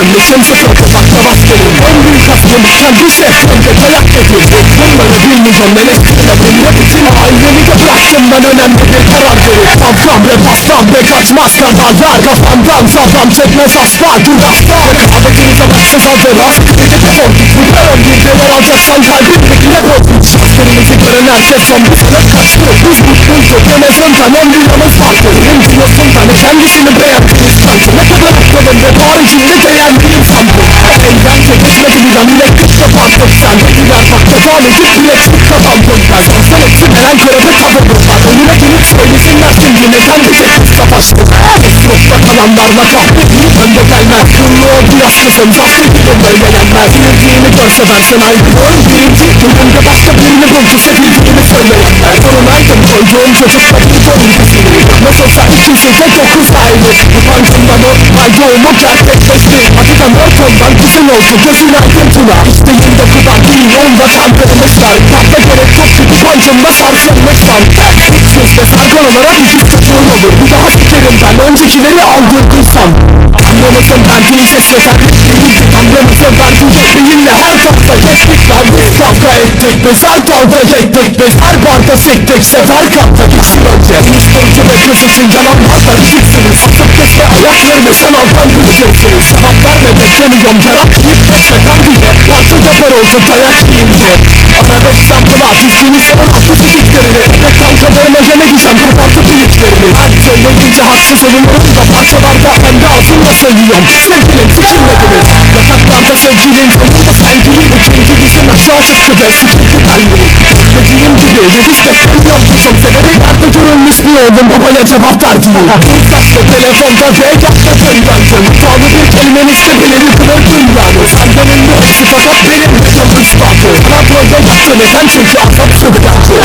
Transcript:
Yaşın neşem sıfır kapakta baskerim En büyük aslım kendisi Önce dayak getir Bunları bilmeyeceğim ben eskiden Benim bütün ailemi bıraktım ben önemli bir karar verir Tam tam ve pastam ve kaçmaz skandallar Kafamdan sağlam çekmez asla Dur asla Rekabetinize baksız hazır Rast kritik korkunç Bu kadar bir değer alacaksan kalbimdekine korkunç Şanslarımızı gören herkes son bir sene kaçtı Biz mutluyduk en azından on liramız vardı Hemcinosunda ne kendisini Ne aptalım ve haricinde değerliyim sandım. Eğlence geçmedi bir an yine kışla patlık sen bak devam edip bile çık kazandım ben Sorsan etsin her göreve tavırım var Önüne gelip söylesinler şimdi neden bize kız savaştık Sınıfta kalanlarla kahretmeyip önde gelmez Kırlı oldu yaslasın zaflı gibi böyle yenmez Yenildiğini görse versen ayrılığın birinci Günümde başka birini buldu sevildiğini söyleyenler Sorunaydım koyduğum çocukla bir görüntüsünü Nasılsa ikisi de dokuz aylık Utancımdan o ay doğumu gerçekleşti Acıdan ortamdan kızın oldu gözün İşte yılda kudan değil onda kandırmışlar Tatla gerek yok ki utancımda sarsılmışlar Sizde sarkan olarak iki çocuğun olur Bir daha sikerim ben. Öncekileri aldırdıysam Anlamızın sesle servis değildik Anlamızın verdiği değille her topta geçtik Biz kavga ettik biz her dalga yettik her barda siktik sefer kapta gitsin önce Uyuşturucu ve kız için gideceksiniz Atıp keşke ayaklarını sen alttan göreceksiniz Cevap verme beklemiyorum yarak yiyip geçmeden bile Parça yapar oldu dayak yiyince Arada sampla düzgünü sorun aklı fiziklerini Ve kankalarıma yemek yiyeceğim kapattı büyüklerini Her söyleyince haksız oluyorum da parçalarda kendi ağzımla söylüyorum Sevgilim sikilmediniz Yataklarda sevgilin sonunda sevgilin Üçüncü dizim aşağı çıktı ve sikildi kalbim Dediğim gibi. Yediz beklemiyorum Çok severek nerede görülmüş bir oğlum? Babaya cevap verdiğim Saçlı telefonda ve yapta dönüyorum Tanrı bir kelimenizde bile yıkılır dünyanı Senden ünlü hepsi fakat benim çok ispatı Sana böyle yaptı neden çünkü azap sıkıntı